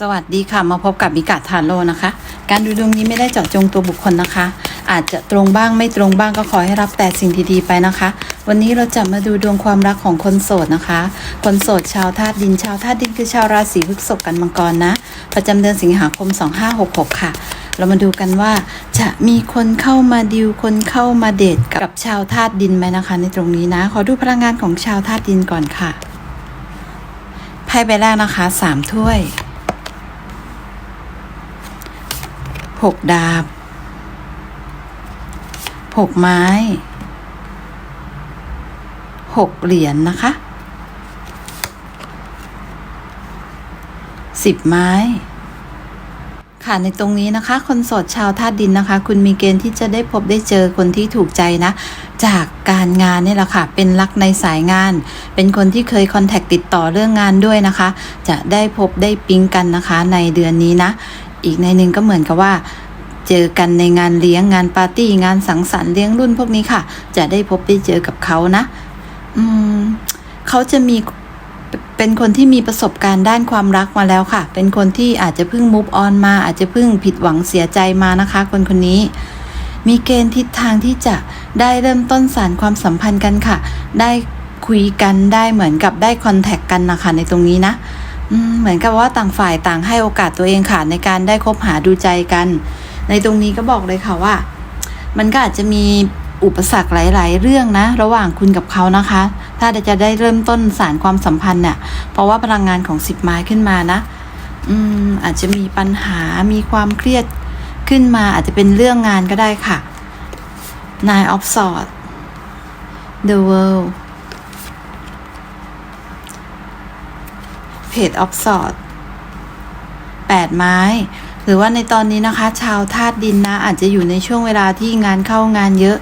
สวัสดีค่ะ มาพบกับมิกาทาโร่นะคะ การดูดวงนี้ไม่ได้เจาะจงตัวบุคคลนะคะ อาจจะตรงบ้างไม่ตรงบ้างก็ขอให้รับแต่สิ่งดีๆไปนะคะ วันนี้เราจะมาดูดวงความรักของคนโสดนะคะ คนโสดชาวธาตุดินชาวธาตุดินคือชาวราศีพฤษภกันมังกรนะ ประจำเดือนสิงหาคม 2566 ค่ะ เรามาดูกันว่าจะมีคนเข้ามาดิวคนเข้ามาเดทกับชาวธาตุดินไหมนะคะ ในตรงนี้นะ ขอดูพลังงานของชาวธาตุดินก่อนค่ะไพ่ใบแรกนะคะสามถ้วย หกดาบหกไม้หกเหรียญนนะคะสิบไม้ ค่ะในตรงนี้นะคะ คนโสดชาวธาตุดินนะคะ คุณมีเกณฑ์ที่จะได้พบได้เจอคนที่ถูกใจนะ จากการงานนี่แหละค่ะ เป็นรักในสายงาน เป็นคนที่เคยคอนแทคติดต่อเรื่องงานด้วยนะคะ จะได้พบได้ปิ๊งกันนะคะ ในเดือนนี้นะ อีกในหนึ่งก็เหมือนกับว่า เจอกันในงานเลี้ยงงานปาร์ตี้งานสังสรรค์เลี้ยงรุ่นพวกนี้ค่ะ จะได้พบได้เจอกับเขานะ อืมเขาจะมีเป็นคนที่มีประสบการณ์ด้านความรักมาแล้วค่ะ เป็นคนที่อาจจะเพิ่งมูฟออนมา อาจจะเพิ่งผิดหวังเสียใจมานะคะ คนคนนี้ มีเกณฑ์ทิศทางที่จะได้เริ่มต้นสารความสัมพันธ์กันค่ะ ได้คุยกันได้เหมือนกับได้คอนแทคกันนะคะในตรงนี้นะ เหมือนกับว่าต่างฝ่ายต่างให้โอกาสตัวเองค่ะในการได้คบหาดูใจกัน ในตรงนี้ก็บอกเลยค่ะว่า มันก็อาจจะมีอุปสรรคหลาย ๆ เรื่องนะ ระหว่างคุณกับเขานะคะ ถ้าจะได้เริ่มต้นสารความสัมพันธ์เนี่ยเพราะว่าพลังงานของสิบไม้ขึ้นมานะ อืมอาจจะมีปัญหามีความเครียดขึ้นมาอาจจะเป็นเรื่องงานก็ได้ค่ะ Nine of Swords The World Page of Swords แปดไม้ หรือว่าในตอนนี้นะคะ ชาวธาตุดินนะ อาจจะอยู่ในช่วงเวลาที่งานเข้างานเยอะ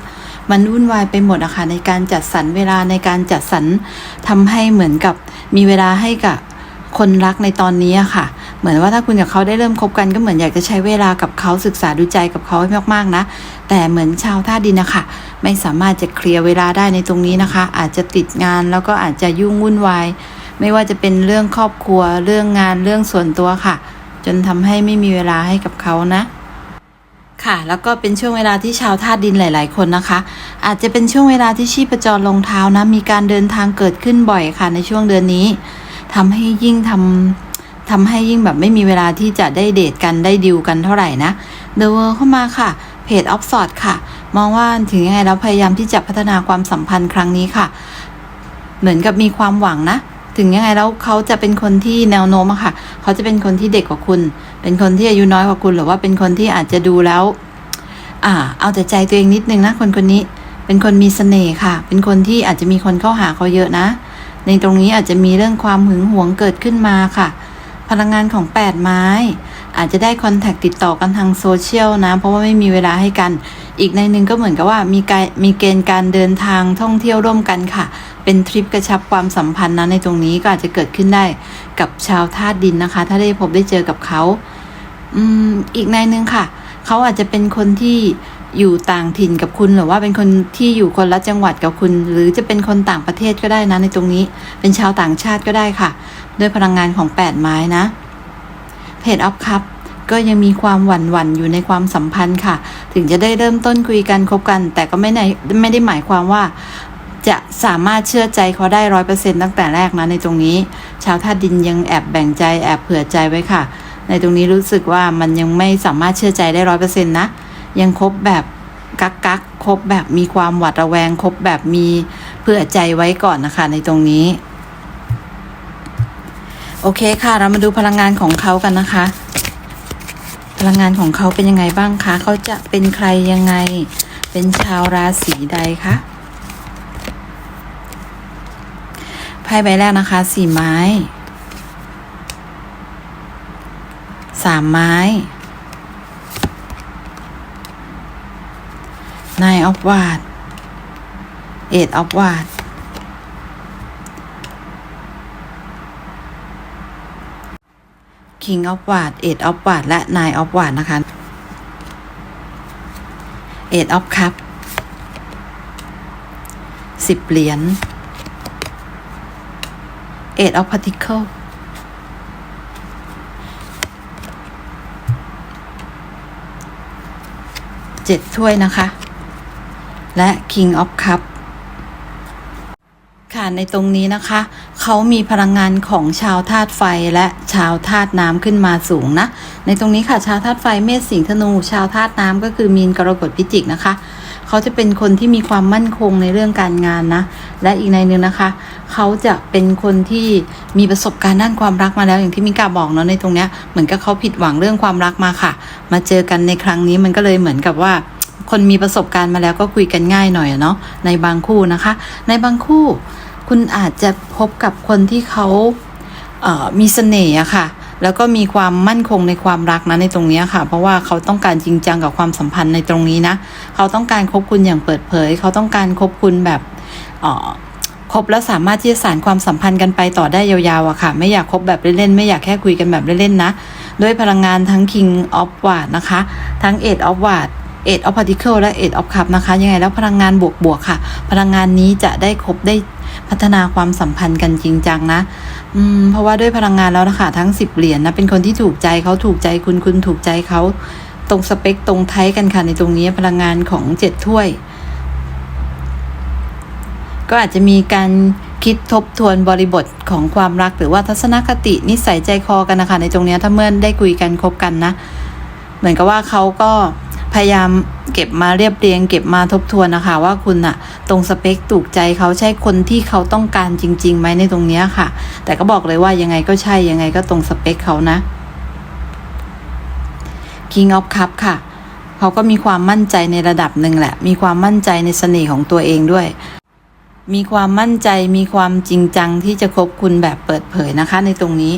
มันวุ่นวายไปหมดอะค่ะในการจัดสรรเวลาในการจัดสรรทำให้เหมือนกับมีเวลาให้กับคนรักในตอนนี้อะค่ะ เหมือนว่าถ้าคุณกับเขาได้เริ่มคบกันก็เหมือนอยากจะใช้เวลากับเขาศึกษาดูใจกับเขาให้มากๆนะ แต่เหมือนชาวธาตุดินนะคะไม่สามารถจะเคลียร์เวลาได้ในตรงนี้นะคะ อาจจะติดงานแล้วก็อาจจะยุ่งวุ่นวาย ไม่ว่าจะเป็นเรื่องครอบครัว เรื่องงานเรื่องส่วนตัวค่ะ จนทำให้ไม่มีเวลาให้กับเขานะ ค่ะ แล้วก็เป็นช่วงเวลาที่ชาวธาตุดินหลาย ๆ คนนะคะ อาจจะเป็นช่วงเวลาที่ชีพจรลงเท้านะ มีการเดินทางเกิดขึ้นบ่อยค่ะ ในช่วงเดือนนี้ทำให้ยิ่งทำทำให้ยิ่งแบบไม่มีเวลาที่จะได้เดทกันได้ดิวกันเท่าไหร่นะ The World เข้ามาค่ะเพจ of s o r t ค่ะ มองว่าถึงยังไงแล้วพยายามที่จะพัฒนาความสัมพันธ์ครั้งนี้ค่ะ เหมือนกับมีความหวังนะ ถึงยังไงแล้วเขาจะเป็นคนที่แนวโน้มอะค่ะ เขาจะเป็นคนที่เด็กกว่าคุณ เป็นคนที่อายุน้อยกว่าคุณ หรือว่าเป็นคนที่อาจจะดูแล้ว อ่า เอาแต่ใจตัวเองนิดนึงนะคนคนนี้ เป็นคนมีเสน่ห์ค่ะ เป็นคนที่อาจจะมีคนเข้าหาเขาเยอะนะ ในตรงนี้อาจจะมีเรื่องความหึงหวงเกิดขึ้นมาค่ะ พลังงานของแปดไม้ อาจจะได้คอนแทคติดต่อกันทางโซเชียลนะ เพราะว่าไม่มีเวลาให้กัน อีกในหนึ่งก็เหมือนกับว่ามีการมีเกณฑ์การเดินทางท่องเที่ยวร่วมกันค่ะ เป็นทริปกระชับความสัมพันธ์นะในตรงนี้ก็อาจจะเกิดขึ้นได้กับชาวธาตุดินนะคะ ถ้าได้พบได้เจอกับเขาอืมอีกในหนึ่งค่ะ เขาอาจจะเป็นคนที่อยู่ต่างถิ่นกับคุณหรือว่าเป็นคนที่อยู่คนละจังหวัดกับคุณ หรือจะเป็นคนต่างประเทศก็ได้นะในตรงนี้ เป็นชาวต่างชาติก็ได้ค่ะ ด้วยพลังงานของ8ไม้นะ เพจออฟคัพก็ยังมีความหวั่นหวั่นๆอยู่ในความสัมพันธ์ค่ะ ถึงจะได้เริ่มต้นคุยกันคบกัน แต่ก็ไม่ได้ไม่ได้หมายความว่า จะสามารถเชื่อใจเขาได้ร้อยเปอร์เซ็นต์ตั้งแต่แรกนะในตรงนี้ ชาวธาตุดินยังแอบแบ่งใจแอบเผื่อใจไว้ค่ะ ในตรงนี้รู้สึกว่ามันยังไม่สามารถเชื่อใจได้ร้อยเปอร์เซ็นต์นะ ยังคบแบบกักกักๆคบแบบมีความหวาดระแวงคบแบบมีเผื่อใจไว้ก่อนนะคะ ในตรงนี้ โอเคค่ะ เรามาดูพลังงานของเขากันนะคะ พลังงานของเขาเป็นยังไงบ้างคะเขาจะเป็นใครยังไง เป็นชาวราศีใดคะไพ่ใบแรกนะคะสี่ไม้สามไม้นายออฟวาดเอ็ดออฟวาด King of w a r d 8 of w a r d และ Nine of w a r d นะคะ 8 of Cup สิบเหรียญ 8 of Particle เจ็ดถ้วยนะคะ และ King of Cup ค่ะในตรงนี้นะคะ เขามีพลังงานของชาวธาตุไฟและชาวธาตุน้ำขึ้นมาสูงนะ ในตรงนี้ค่ะชาวธาตุไฟเมษสิงห์ธนู ชาวธาตุน้ำก็คือมีนกรกฎพิจิกนะคะ เขาจะเป็นคนที่มีความมั่นคงในเรื่องการงานนะ และอีกในนึงนะคะ เขาจะเป็นคนที่มีประสบการณ์ด้านความรักมาแล้ว อย่างที่มิกาบอกเนาะในตรงเนี้ยเหมือนกับเขาผิดหวังเรื่องความรักมาค่ะ มาเจอกันในครั้งนี้มันก็เลยเหมือนกับว่าคนมีประสบการณ์มาแล้วก็คุยกันง่ายหน่อยเนาะในบางคู่นะคะ ในบางคู่ คุณอาจจะพบกับคนที่เขาเมีเสน่ห์อะค่ะ แล้วก็มีความมั่นคงในความรักนะในตรงนี้ค่ะ เพราะว่าเขาต้องการจริงจังกับความสัมพันธ์ในตรงนี้นะ เขาต้องการคบคุณอย่างเปิดเผย เขาต้องการคบคุณแบบคบแล้วสามารถที่จะสานความสัมพันธ์กันไปต่อได้ยาวๆอะค่ะ ไม่อยากคบแบบเล่นๆ ไม่อยากแค่คุยกันแบบเล่นๆนะ ด้วยพลังงานทั้ง King of w a r d นะคะ ทั้ง e i g h of w a r d e i g h of Particle และ e i g h of Cup นะคะ ยังไงแล้วพลังงานบวกๆค่ะ พลังงานนี้จะได้คบได้ พัฒนาความสัมพันธ์กันจริงจังนะอืมเพราะว่าด้วยพลังงานแล้วนะคะทั้งสิบเหรียญนะเป็นคนที่ถูกใจเขาถูกใจคุณคุณถูกใจเขาตรงสเปคตรงไทยกันค่ะในตรงนี้พลังงานของเจ็ดถ้วย ก็อาจจะมีการคิดทบทวนบริบทของความรักหรือว่าทัศนคตินิสัยใจคอกันนะคะในตรงนี้ถ้าเมื่อได้คุยกันคบกันนะ เหมือนกับว่าเขาก็ พยายามเก็บมาเรียบเรียง เก็บมาทบทวนนะคะ ว่าคุณอะตรงสเปคถูกใจเขาใช่คนที่เขาต้องการจริงๆไหมในตรงนี้ค่ะ แต่ก็บอกเลยว่ายังไงก็ใช่ยังไงก็ตรงสเปคเขานะ King of Cup ค่ะเขาก็มีความมั่นใจในระดับหนึ่งแหละ มีความมั่นใจในเสน่ห์ของตัวเองด้วย มีความมั่นใจ มีความจริงจังที่จะคบคุณแบบเปิดเผยนะคะ ในตรงนี้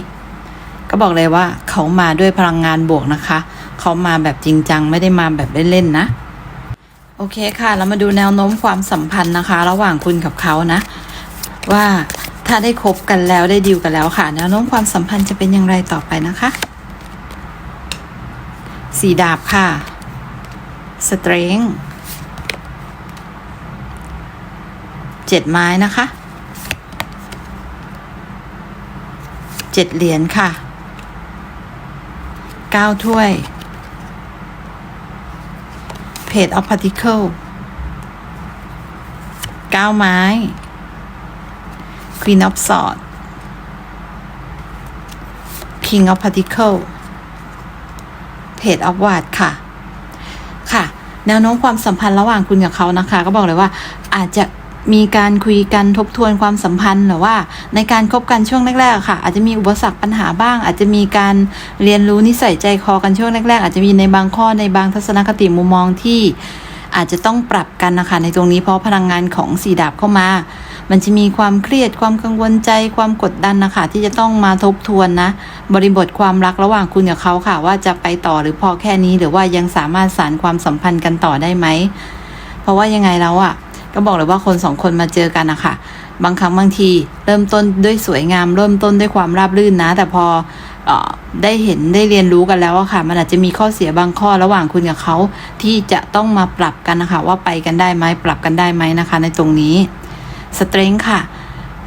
ก็บอกเลยว่าเขามาด้วยพลังงานบวกนะคะ เขามาแบบจริงจังไม่ได้มาแบบเล่นๆนะ โอเคค่ะ เรามาดูแนวโน้มความสัมพันธ์นะคะ ระหว่างคุณกับเขานะ ว่าถ้าได้คบกันแล้วได้ดีลกันแล้วค่ะ แนวโน้มความสัมพันธ์จะเป็นอย่างไรต่อไปนะคะสีดาบค่ะสเตรงเจ็ดไม้นะคะเจ็ดเหรียญค่ะเก้าถ้วย เพจออฟพาร์ติเคิลก้าไม้ Queen of Swords King of Particle Page of w a r d ค่ะ ค่ะ แนวโน้มความสัมพันธ์ระหว่างคุณกับเขานะคะ ก็บอกเลยว่าอาจจะ มีการคุยกันทบทวนความสัมพันธ์หรือว่า ในการคบกันช่วงแรกๆค่ะ อาจจะมีอุปสรรคปัญหาบ้าง อาจจะมีการเรียนรู้นิสัยใจคอกันช่วงแรกๆ อาจจะมีในบางข้อในบางทัศนคติมุมมองที่อาจจะต้องปรับกันนะคะ ในตรงนี้เพราะพลังงานของสีดาบเข้ามา มันจะมีความเครียดความกังวลใจความกดดันนะคะ ที่จะต้องมาทบทวนนะ บริบทความรักระหว่างคุณกับเขาค่ะ ว่าจะไปต่อหรือพอแค่นี้ หรือว่ายังสามารถสานความสัมพันธ์กันต่อได้ไหมเพราะว่ายังไงแล้วอะ ก็บอกเลยว่าคนสองคนมาเจอกันนะคะบางครั้งบางที เริ่มต้นด้วยสวยงาม เริ่มต้นด้วยความราบรื่นนะ แต่พอออได้เห็นได้เรียนรู้กันแล้วอะค่ะ มันอาจจะมีข้อเสียบางข้อระหว่างคุณกับเขาที่จะต้องมาปรับกันนะคะ ว่าไปกันได้ไหมปรับกันได้ไหมนะคะ ในตรงนี้สเตรงค่ะ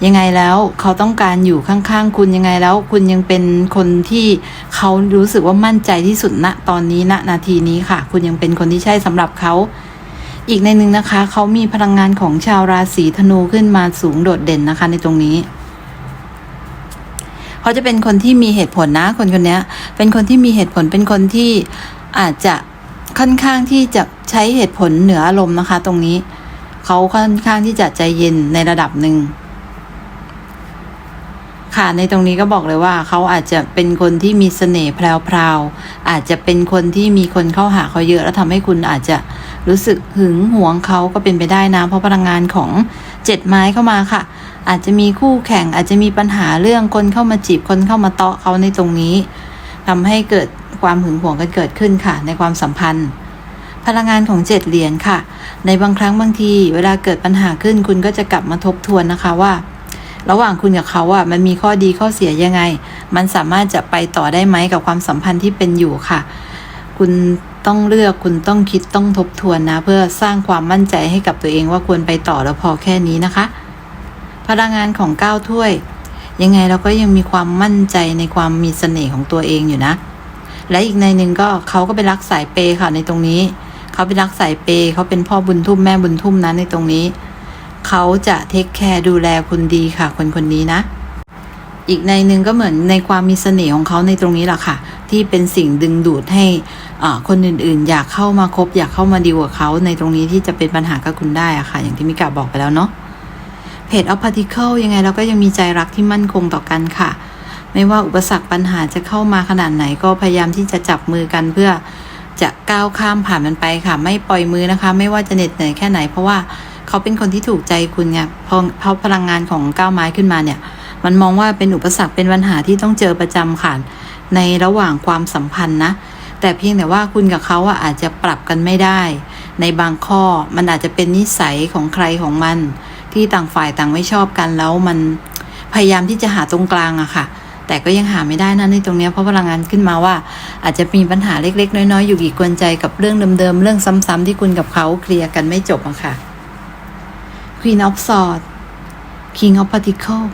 ยังไงแล้วเขาต้องการอยู่ข้างๆ คุณยังไงแล้วคุณยังเป็นคนที่เขารู้สึกว่ามั่นใจที่สุดณตอนนี้ณนาทีนี้ค่ะ คุณยังเป็นคนที่ใช่สำหรับเขา อีกในหนึ่งนะคะ เขามีพลังงานของชาวราศีธนูขึ้นมาสูงโดดเด่นนะคะ ในตรงนี้เขาจะเป็นคนที่มีเหตุผลนะคนคนนี้เป็นคนที่มีเหตุผลเป็นคนที่อาจจะค่อนข้างที่จะใช้เหตุผลเหนืออารมณ์นะคะ ตรงนี้ เขาค่อนข้างที่จะใจเย็นในระดับหนึ่ง ค่ะในตรงนี้ก็บอกเลยว่าเขาอาจจะเป็นคนที่มีเสน่ห์แพรวๆอาจจะเป็นคนที่มีคนเข้าหาเขาเยอะ แล้วทำให้คุณอาจจะรู้สึกหึงหวงเขาก็เป็นไปได้นะ เพราะพลังงานของเจ็ดไม้เข้ามาค่ะ อาจจะมีคู่แข่งอาจจะมีปัญหาเรื่องคนเข้ามาจีบคนเข้ามาเตาะเขาในตรงนี้ทำให้เกิดความหึงหวงกันเกิดขึ้นค่ะ ในความสัมพันธ์ พลังงานของเจ็ดเหรียญค่ะ ในบางครั้งบางที เวลาเกิดปัญหาขึ้นคุณก็จะกลับมาทบทวนนะคะว่า ระหว่างคุณกับเขาอะมันมีข้อดีข้อเสียยังไง มันสามารถจะไปต่อได้ไหมกับความสัมพันธ์ที่เป็นอยู่ค่ะ คุณต้องเลือกคุณต้องคิดต้องทบทวนนะ เพื่อสร้างความมั่นใจให้กับตัวเองว่าควรไปต่อแล้วพอแค่นี้นะคะ พลังงานของก้าวถ้วย ยังไงเราก็ยังมีความมั่นใจในความมีเสน่ห์ของตัวเองอยู่นะ และอีกในหนึ่งก็เขาก็เป็นรักสายเปย์ค่ะในตรงนี้ เขาเป็นรักสายเปย์เขาเป็นพ่อบุญทุ่มแม่บุญทุ่มนะในตรงนี้ เขาจะเทคแคร์ดูแลคุณดีค่ะ คนคนนี้นะ อีกในหนึ่งก็เหมือนในความมีเสน่ห์ของเขาในตรงนี้แหละค่ะ ที่เป็นสิ่งดึงดูดให้อ่าคนอื่นๆ อยากเข้ามาคบอยากเข้ามาดีลกับเขาในตรงนี้ที่จะเป็นปัญหากับคุณได้อะค่ะ อย่างที่มิกาบอกไปแล้วเนาะเพจ of particle ยังไงเราก็ยังมีใจรักที่มั่นคงต่อกันค่ะ ไม่ว่าอุปสรรคปัญหาจะเข้ามาขนาดไหนก็พยายามที่จะจับมือกันเพื่อจะก้าวข้ามผ่านมันไปค่ะ ไม่ปล่อยมือนะคะ ไม่ว่าจะเหน็ดเหนื่อยแค่ไหนเพราะว่า เขาเป็นคนที่ถูกใจคุณไงพอเพราะพลังงานของก้าวไม้ขึ้นมาเนี่ย มันมองว่าเป็นอุปสรรคเป็นปัญหาที่ต้องเจอประจำค่ะในระหว่างความสัมพันธ์นะ แต่เพียงแต่ว่าคุณกับเขาอะอาจจะปรับกันไม่ได้ ในบางข้อมันอาจจะเป็นนิสัยของใครของมัน ที่ต่างฝ่ายต่างไม่ชอบกันแล้วมันพยายามที่จะหาตรงกลางอะค่ะ แต่ก็ยังหาไม่ได้นะในตรงนี้เพราะพลังงานขึ้นมาว่า อาจจะมีปัญหาเล็กๆ น้อยๆ อยู่อีกกวนใจกับเรื่องเดิมๆ เรื่องซ้ำๆที่คุณกับเขาเคลียร์กันไม่จบอะค่ะ Queen of Swords King of Pentacles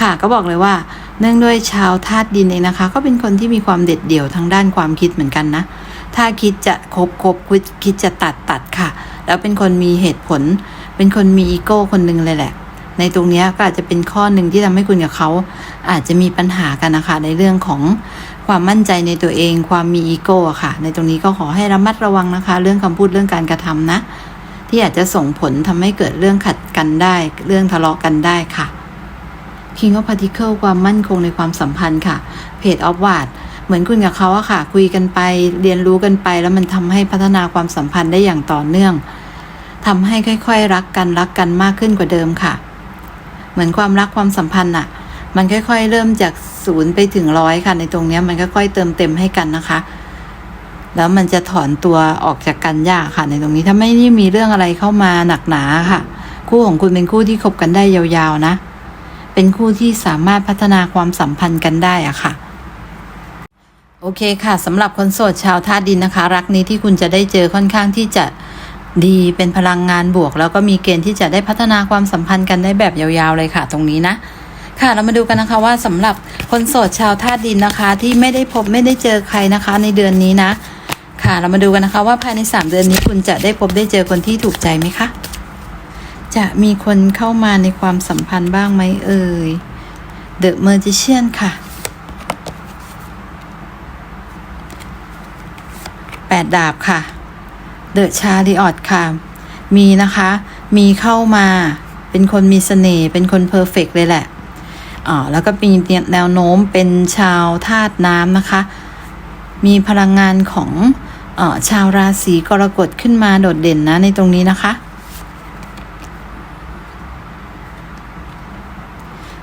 ค่ะก็บอกเลยว่า เนื่องด้วยชาวธาตุดินเองนะคะ ก็เป็นคนที่มีความเด็ดเดี่ยวทางด้านความคิดเหมือนกันนะ ถ้าคิดจะคบคบคิดคิดจะตัดตัดค่ะ แล้วเป็นคนมีเหตุผล เป็นคนมีอีโก้คนหนึ่งเลยแหละ ในตรงนี้ก็อาจจะเป็นข้อหนึ่งที่ทำให้คุณกับเขาอาจจะมีปัญหากันนะคะ ในเรื่องของความมั่นใจในตัวเอง ความมีอีโก้ค่ะ ในตรงนี้ก็ขอให้ระมัดระวังนะคะ เรื่องคำพูดเรื่องการกระทำนะ ที่อาจจะส่งผลทำให้เกิดเรื่องขัดกันได้ เรื่องทะเลาะกันได้ค่ะ King of Particle ความมั่นคงในความสัมพันธ์ค่ะ Page of w a r d เหมือนคุณกับเขาอะค่ะ คุยกันไปเรียนรู้กันไป แล้วมันทำให้พัฒนาความสัมพันธ์ได้อย่างต่อเนื่องทำให้ค่อยๆ รักกันรักกันมากขึ้นกว่าเดิมค่ะ เหมือนความรักความสัมพันธ์อะมันค่อยๆ เริ่มจากศูนย์ไปถึงร้อยค่ะในตรงนี้มันค่อยๆเติมเต็มให้กันนะคะ แล้วมันจะถอนตัวออกจากกันยากค่ะในตรงนี้ถ้าไม่ได้มีเรื่องอะไรเข้ามาหนักหนาค่ะ คู่ของคุณเป็นคู่ที่คบกันได้ยาวๆนะ เป็นคู่ที่สามารถพัฒนาความสัมพันธ์กันได้อะค่ะ โอเคค่ะสำหรับคนโสดชาวธาตุดินนะคะ รักนี้ที่คุณจะได้เจอค่อนข้างที่จะดีเป็นพลังงานบวก แล้วก็มีเกณฑ์ที่จะได้พัฒนาความสัมพันธ์กันได้แบบยาวๆเลยค่ะ ตรงนี้นะค่ะเรามาดูกันนะคะว่าสำหรับคนโสดชาวธาตุดินนะคะ ที่ไม่ได้พบไม่ได้เจอใครนะคะ ในเดือนนี้นะ ค่ะ เรามาดูกันนะคะว่าภายในสามเดือนนี้คุณจะได้พบได้เจอคนที่ถูกใจไหมคะ จะมีคนเข้ามาในความสัมพันธ์บ้างไหมเอ่ย The Magician ค่ะแปดดาบค่ะ The Chariot ค่ะ มีนะคะ มีเข้ามาเป็นคนมีเสน่ห์เป็นคนเพอร์เฟกเลยแหละอ่าแล้วก็มีแนวโน้มเป็นชาวธาตุน้ำนะคะ มีพลังงานของ ชาวราศีกรกฎขึ้นมาโดดเด่นนะในตรงนี้นะคะ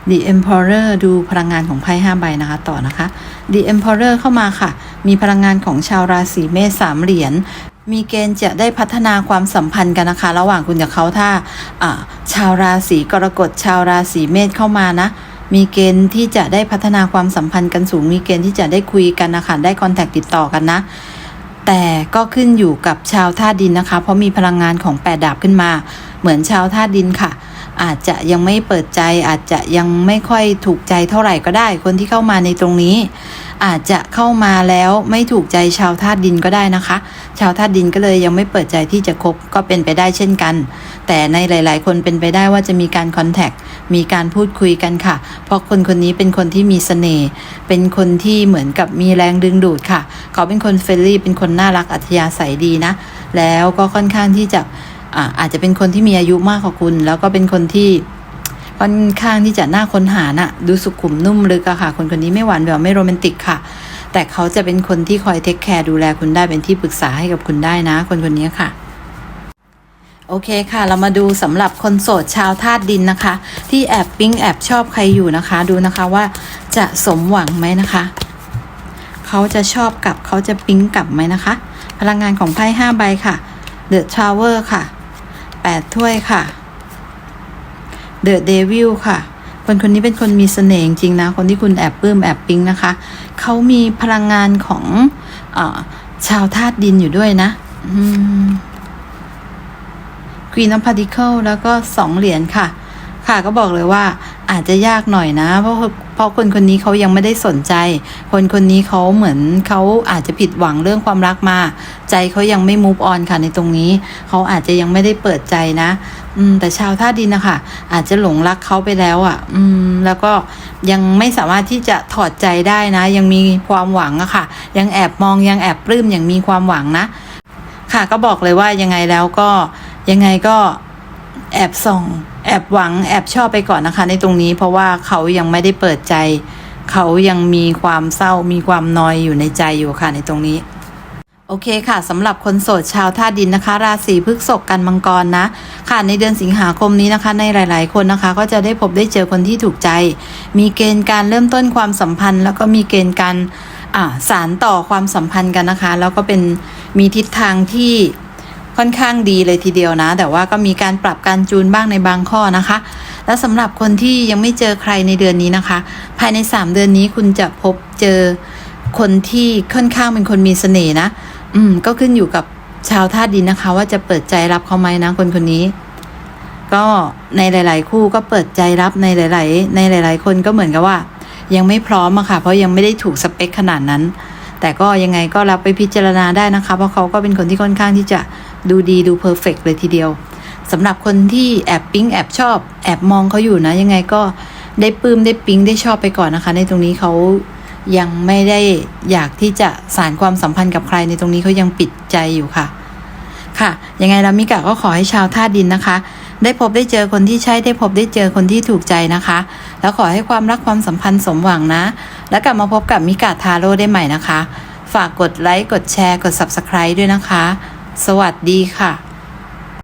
The Emperor ดูพลังงานของไพ่ห้าใบนะคะ ต่อนะคะ The Emperor เข้ามาค่ะ มีพลังงานของชาวราศีเมษสามเหรียญมีเกณฑ์จะได้พัฒนาความสัมพันธ์กันนะคะ ระหว่างคุณกับเขาถ้าอ่าชาวราศีกรกฎชาวราศีเมษเข้ามานะ มีเกณฑ์ที่จะได้พัฒนาความสัมพันธ์กันสูง มีเกณฑ์ที่จะได้คุยกันนะคะได้คอนแทคติดต่อกันนะ แต่ก็ขึ้นอยู่กับชาวธาตุดินนะคะ เพราะมีพลังงานของแปดดาบขึ้นมา เหมือนชาวธาตุดินค่ะ อาจจะยังไม่เปิดใจ อาจจะยังไม่ค่อยถูกใจเท่าไหร่ก็ได้ คนที่เข้ามาในตรงนี้ อาจจะเข้ามาแล้วไม่ถูกใจชาวธาตุดินก็ได้นะคะ ชาวธาตุดินก็เลยยังไม่เปิดใจที่จะคบก็เป็นไปได้เช่นกัน แต่ในหลาย ๆ คนเป็นไปได้ว่าจะมีการคอนแทคมีการพูดคุยกันค่ะ เพราะคนคนนี้เป็นคนที่มีเสน่ห์เป็นคนที่เหมือนกับมีแรงดึงดูดค่ะ เขาเป็นคนเฟรนลี่เป็นคนน่ารักอัธยาศัยดีนะ แล้วก็ค่อนข้างที่จะ อาจจะเป็นคนที่มีอายุมากกว่าคุณ แล้วก็เป็นคนที่ค่อนข้างที่จะน่าค้นหาน่ะ ดูสุขุมนุ่มลึกอะค่ะ คนคนนี้ไม่หวานแหววไม่โรแมนติกค่ะ แต่เขาจะเป็นคนที่คอยเทคแคร์ดูแลคุณได้เป็นที่ปรึกษาให้กับคุณได้นะ คนคนนี้ค่ะโอเคค่ะ เรามาดูสำหรับคนโสดชาวธาตุดินนะคะ ที่แอบปิ้งแอบชอบใครอยู่นะคะ ดูนะคะว่าจะสมหวังไหมนะคะ เขาจะชอบกลับเขาจะปิ๊งกลับไหมนะคะ พลังงานของไพ่ห้าใบค่ะเดอะทาวเวอร์ค่ะ 8 ถ้วยค่ะ เดอะเดวิลค่ะ คนคนนี้เป็นคนมีเสน่ห์จริงนะ คนที่คุณแอบปลื้มแอบปิ้งนะคะ เขามีพลังงานของอชาวธาตุดินอยู่ด้วยนะกรีนอัฟพาร์ติเคิลแล้วก็สองเหรียญค่ะ ค่ะก็บอกเลยว่าอาจจะยากหน่อยนะ เพราะเพราะคนคนนี้เขายังไม่ได้สนใจ คนคนนี้เขาเหมือนเขาอาจจะผิดหวังเรื่องความรักมา ใจเขายังไม่ move on ค่ะในตรงนี้ เขาอาจจะยังไม่ได้เปิดใจนะ อืม แต่ชาวท่าดินนะคะอาจจะหลงรักเขาไปแล้วอะ่ะ อืม แล้วก็ยังไม่สามารถที่จะถอดใจได้นะ ยังมีความหวังอะค่ะ ยังแอบมองยังแอบปลื้มยังมีความหวังนะ ค่ะก็บอกเลยว่ายังไงแล้วก็ยังไงก็ แอบส่อง แอบหวัง แอบชอบไปก่อนนะคะ ในตรงนี้เพราะว่าเขายังไม่ได้เปิดใจ เขายังมีความเศร้ามีความนอยอยู่ในใจอยู่ค่ะในตรงนี้โอเคค่ะสำหรับคนโสดชาวธาตุดินนะคะ ราศีพฤษภกันมังกรนะ ค่ะในเดือนสิงหาคมนี้นะคะ ในหลาย ๆ คนนะคะ ก็จะได้พบได้เจอคนที่ถูกใจ มีเกณฑ์การเริ่มต้นความสัมพันธ์ แล้วก็มีเกณฑ์การอ่าสารต่อความสัมพันธ์กันนะคะ แล้วก็เป็นมีทิศทางที่ ค่อนข้างดีเลยทีเดียวนะ แต่ว่าก็มีการปรับการจูนบ้างในบางข้อนะคะ และสำหรับคนที่ยังไม่เจอใครในเดือนนี้นะคะ ภายใน 3 เดือนนี้คุณจะพบเจอคนที่ค่อนข้างเป็นคนมีเสน่ห์นะ อืม ก็ขึ้นอยู่กับชาวธาตุดินนะคะ ว่าจะเปิดใจรับเขาไหมนะคนคนนี้ ก็ในหลาย ๆ คู่ก็เปิดใจรับในหลาย ๆ ในหลาย ๆ คนก็เหมือนกับว่า ยังไม่พร้อมอะค่ะ เพราะยังไม่ได้ถูกสเปคขนาดนั้น แต่ก็ยังไงก็รับไปพิจารณาได้นะคะ เพราะเขาก็เป็นคนที่ค่อนข้างที่จะ ดูดีดูเพอร์เฟกเลยทีเดียวสำหรับคนที่แอบปิ๊งแอบชอบ แอบมองเขาอยู่นะ ยังไงก็ได้ปลื้มได้ปิ๊งได้ชอบไปก่อนนะคะ ในตรงนี้เขายังไม่ได้อยากที่จะสารความสัมพันธ์กับใครในตรงนี้เขายังปิดใจอยู่ค่ะ ค่ะ ยังไงแล้วมิกะก็ขอให้ชาวท่าดินนะคะ ได้พบได้เจอคนที่ใช่ได้พบได้เจอคนที่ถูกใจนะคะ แล้วขอให้ความรักความสัมพันธ์สมหวังนะ แล้วกลับมาพบกับมิกะทาโร่ได้ใหม่นะคะ ฝากกดไลค์กดแชร์กด Subscribe ด้วยนะคะ สวัสดีค่ะ